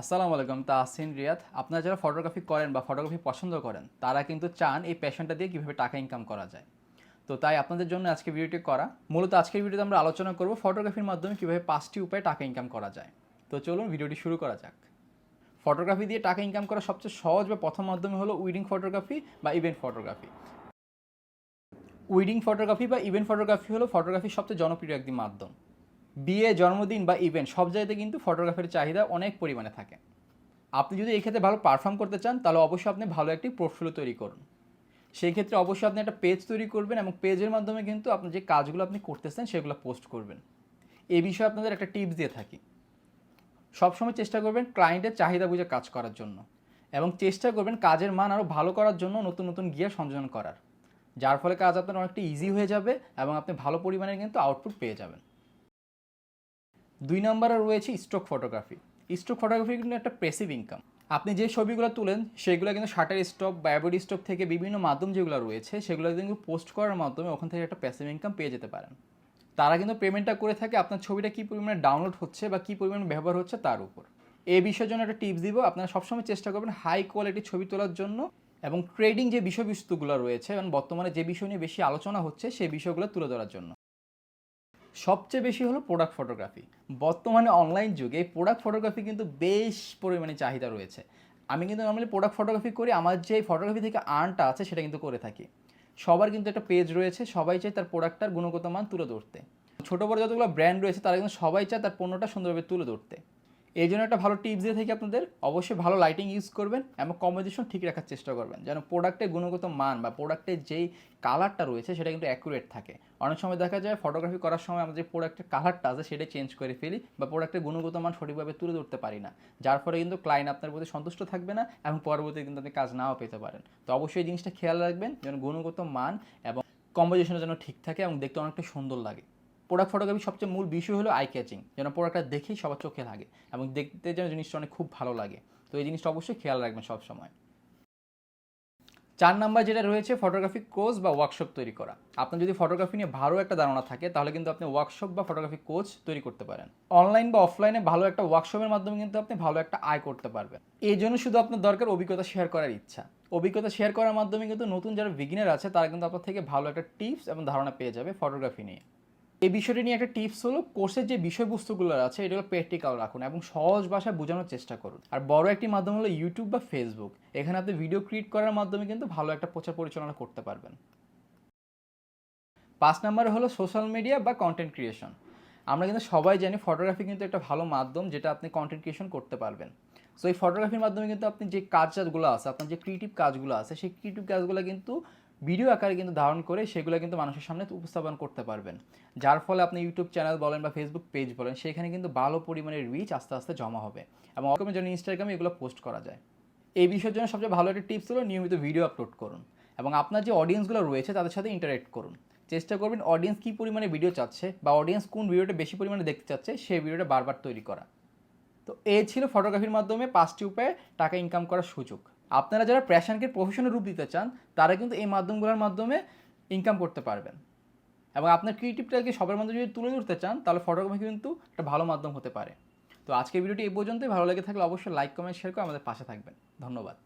আসসালামু আলাইকুম তাহসিন রিয়াদ। আপনারা যারা ফটোগ্রাফি করেন বা ফটোগ্রাফি পছন্দ করেন, তারা কিন্তু চান এই প্যাশনটা দিয়ে কীভাবে টাকা ইনকাম করা যায়। তো তাই আপনাদের জন্য আজকে ভিডিওটি করা। মূলত আজকের ভিডিওতে আমরা আলোচনা করব ফটোগ্রাফির মাধ্যমে কীভাবে পাঁচটি উপায়ে টাকা ইনকাম করা যায়। তো চলুন ভিডিওটি শুরু করা যাক। ফটোগ্রাফি দিয়ে টাকা ইনকাম করা সবচেয়ে সহজ বা প্রথম মাধ্যমে হলো উইডিং ফটোগ্রাফি বা ইভেন্ট ফটোগ্রাফি উইডিং ফটোগ্রাফি বা ইভেন্ট ফটোগ্রাফি হলো ফটোগ্রাফির সবচেয়ে জনপ্রিয় একটি মাধ্যম। বিয়ে, জন্মদিন বা ইভেন্ট সব জায়গাতে কিন্তু ফটোগ্রাফির চাহিদা অনেক পরিমাণে থাকে। আপনি যদি এই ক্ষেত্রে ভালো পারফর্ম করতে চান, তাহলে অবশ্যই আপনি ভালো একটি পোর্টফোলিও তৈরি করুন। সেই ক্ষেত্রে অবশ্যই আপনি একটা পেজ তৈরি করবেন এবং পেজের মাধ্যমে কিন্তু আপনি যে কাজগুলো আপনি করতেছেন, সেগুলো পোস্ট করবেন। এই বিষয়ে আপনাদের একটা টিপস দিয়ে থাকি। সবসময় চেষ্টা করবেন ক্লায়েন্টের চাহিদা বুঝে কাজ করার জন্য এবং চেষ্টা করবেন কাজের মান আরও ভালো করার জন্য নতুন নতুন গিয়ার সংযোজন করার। যার ফলে কাজ আপনার অনেকটা ইজি হয়ে যাবে এবং আপনি ভালো পরিমাণে কিন্তু আউটপুট পেয়ে যাবেন। দুই নম্বরে রয়েছে স্টক ফটোগ্রাফি স্টক ফটোগ্রাফি কিন্তু একটা প্রেসিভ ইনকাম আপনি যে ছবিগুলো তুলেন, সেগুলো কিন্তু শাটার স্টক বায়োবডি স্টক থেকে বিভিন্ন মাধ্যম যেগুলো রয়েছে, সেগুলো কিন্তু পোস্ট করার মাধ্যমে ওখান থেকে একটা প্যাসিভ ইনকাম পেয়ে যেতে পারেন। তারা কিন্তু পেমেন্টটা করে থাকে আপনার ছবিটা কী পরিমাণে ডাউনলোড হচ্ছে বা কী পরিমাণে ব্যবহার হচ্ছে তার উপর। এই বিষয়ের জন্য একটা টিপস দিব, আপনারা সবসময় চেষ্টা করবেন হাই কোয়ালিটির ছবি তোলার জন্য এবং ট্রেডিং যে বিষয়বস্তুগুলো রয়েছে এবং বর্তমানে যে বিষয় নিয়ে বেশি আলোচনা হচ্ছে সেই বিষয়গুলো তুলে ধরার জন্য। সবচেয়ে বেশি হলো প্রোডাক্ট ফটোগ্রাফি বর্তমানে অনলাইন যুগে প্রোডাক্ট ফটোগ্রাফি কিন্তু বেশ পরিমাণে চাহিদা রয়েছে। আমি কিন্তু নর্মালি প্রোডাক্ট ফটোগ্রাফি করি, আমার যে ফটোগ্রাফি থেকে আর্নটা আছে সেটা কিন্তু করে থাকি। সবার কিন্তু একটা পেজ রয়েছে, সবাই চায় তার প্রোডাক্টটার গুণগত মান তুলে ধরতে। ছোটো বড় যতগুলো ব্র্যান্ড রয়েছে, তারা কিন্তু সবাই চায় তার পণ্যটা সুন্দরভাবে তুলে ধরতে। এই জন্য একটা ভালো টিপস দিয়ে থাকি আপনাদের। অবশ্যই ভালো লাইটিং ইউজ করবেন এবং কম্পোজিশন ঠিক রাখার চেষ্টা করবেন। যেন প্রোডাক্টের গুণগত মান বা প্রোডাক্টের যেই কালারটা রয়েছে সেটা কিন্তু অ্যাকুরেট থাকে। অনেক সময় দেখা যায় ফটোগ্রাফি করার সময় আমাদের যে প্রোডাক্টের কালারটা আছে সেটা চেঞ্জ করে ফেলি বা প্রোডাক্টের গুণগত মান সঠিকভাবে তুলে ধরতে পারি না। যার ফলে কিন্তু ক্লায়েন্ট আপনার প্রতি সন্তুষ্ট থাকবে না এবং পরবর্তীতে কিন্তু আপনি কাজ নাও পেতে পারেন। তো অবশ্যই এই জিনিসটা খেয়াল রাখবেন যেন গুণগত মান এবং কম্পোজিশনের যেন ঠিক থাকে এবং দেখতে অনেকটা সুন্দর লাগে। প্রোডাক্ট ফটোগ্রাফি সবচেয়ে মূল বিষয় হলো আই ক্যাচিং যেন প্রোডাক্টটা দেখেই সবার চোখে লাগে এবং দেখতে যেন জিনিসটা অনেক খুব ভালো লাগে। তো এই জিনিসটা অবশ্যই খেয়াল রাখবেন সবসময়। চার নাম্বার যেটা রয়েছে ফটোগ্রাফি কোর্স বা ওয়ার্কশপ তৈরি করা। আপনার যদি ফটোগ্রাফি নিয়ে ভালো একটা ধারণা থাকে, তাহলে কিন্তু আপনি ওয়ার্কশপ বা ফটোগ্রাফি কোচ তৈরি করতে পারেন। অনলাইন বা অফলাইনে ভালো একটা ওয়ার্কশপের মাধ্যমে কিন্তু আপনি ভালো একটা আয় করতে পারবেন। এই জন্য শুধু আপনার দরকার অভিজ্ঞতা শেয়ার করার ইচ্ছা। অভিজ্ঞতা শেয়ার করার মাধ্যমে কিন্তু নতুন যারা বিগিনার আছে, তারা কিন্তু আপনার থেকে ভালো একটা টিপস এবং ধারণা পেয়ে যাবে ফটোগ্রাফি নিয়ে। এই বিষয়টি নিয়ে একটা টিপস হলো, কোর্সের যে বিষয়বস্তুগুলো আছে, এগুলো প্র্যাকটিক্যাল রাখুন এবং সহজ ভাষায় বোঝানোর চেষ্টা করুন। আর বড় একটি মাধ্যম হলো ইউটিউব বা ফেসবুক এখানে আপনি ভিডিও ক্রিয়েট করার মাধ্যমে কিন্তু ভালো একটা প্রচার পরিচালনা করতে পারবেন। পাঁচ নম্বরে হলো সোশ্যাল মিডিয়া বা কন্টেন্ট ক্রিয়েশন আমরা কিন্তু সবাই জানি ফটোগ্রাফি কিন্তু একটা ভালো মাধ্যম যেটা আপনি কন্টেন্ট ক্রিয়েশন করতে পারবেন। সো এই ফটোগ্রাফির মাধ্যমে কিন্তু আপনি যে কাজগুলো আছে, আপনার যে ক্রিয়েটিভ কাজগুলো আছে, সেই ক্রিয়েটিভ কাজগুলো কিন্তু ভিডিও আকারে কিন্তু ধারণ করে সেগুলো কিন্তু মানুষের সামনে উপস্থাপন করতে পারবেন। যার ফলে আপনি ইউটিউব চ্যানেল বলেন বা ফেসবুক পেজ বলেন, সেখানে কিন্তু ভালো পরিমাণে রিচ আস্তে আস্তে জমা হবে এবং অকমের জন্য ইনস্টাগ্রামে এগুলো পোস্ট করা যায়। এই বিষয়ের জন্য সবচেয়ে ভালো একটা টিপস হলো নিয়মিত ভিডিও আপলোড করুন এবং আপনার যে অডিয়েন্সগুলো রয়েছে তাদের সাথে ইন্টারেক্ট করুন। চেষ্টা করবেন অডিয়েন্স কী পরিমাণে ভিডিও চাচ্ছে বা অডিয়েন্স কোন ভিডিওটা বেশি পরিমাণে দেখতে চাচ্ছে সেই ভিডিওটা বারবার তৈরি করা। তো এই ছিল ফটোগ্রাফির মাধ্যমে পাঁচটি উপায়ে টাকা ইনকাম করার সুযোগ। আপনারা যারা প্যাশনকে প্রফেশনে রূপ দিতে চান, তারা কিন্তু এই মাধ্যমগুলোর মাধ্যমে ইনকাম করতে পারবেন। এবং আপনার ক্রিয়েটিভটাকে সবার মাধ্যমে যদি তুলে ধরতে চান, তাহলে ফটোগ্রাফি কিন্তু একটা ভালো মাধ্যম হতে পারে। তো আজকের ভিডিওটি এই পর্যন্তই। ভালো লেগে থাকলে অবশ্যই লাইক কমেন্ট শেয়ার করে আমাদের পাশে থাকবেন। ধন্যবাদ।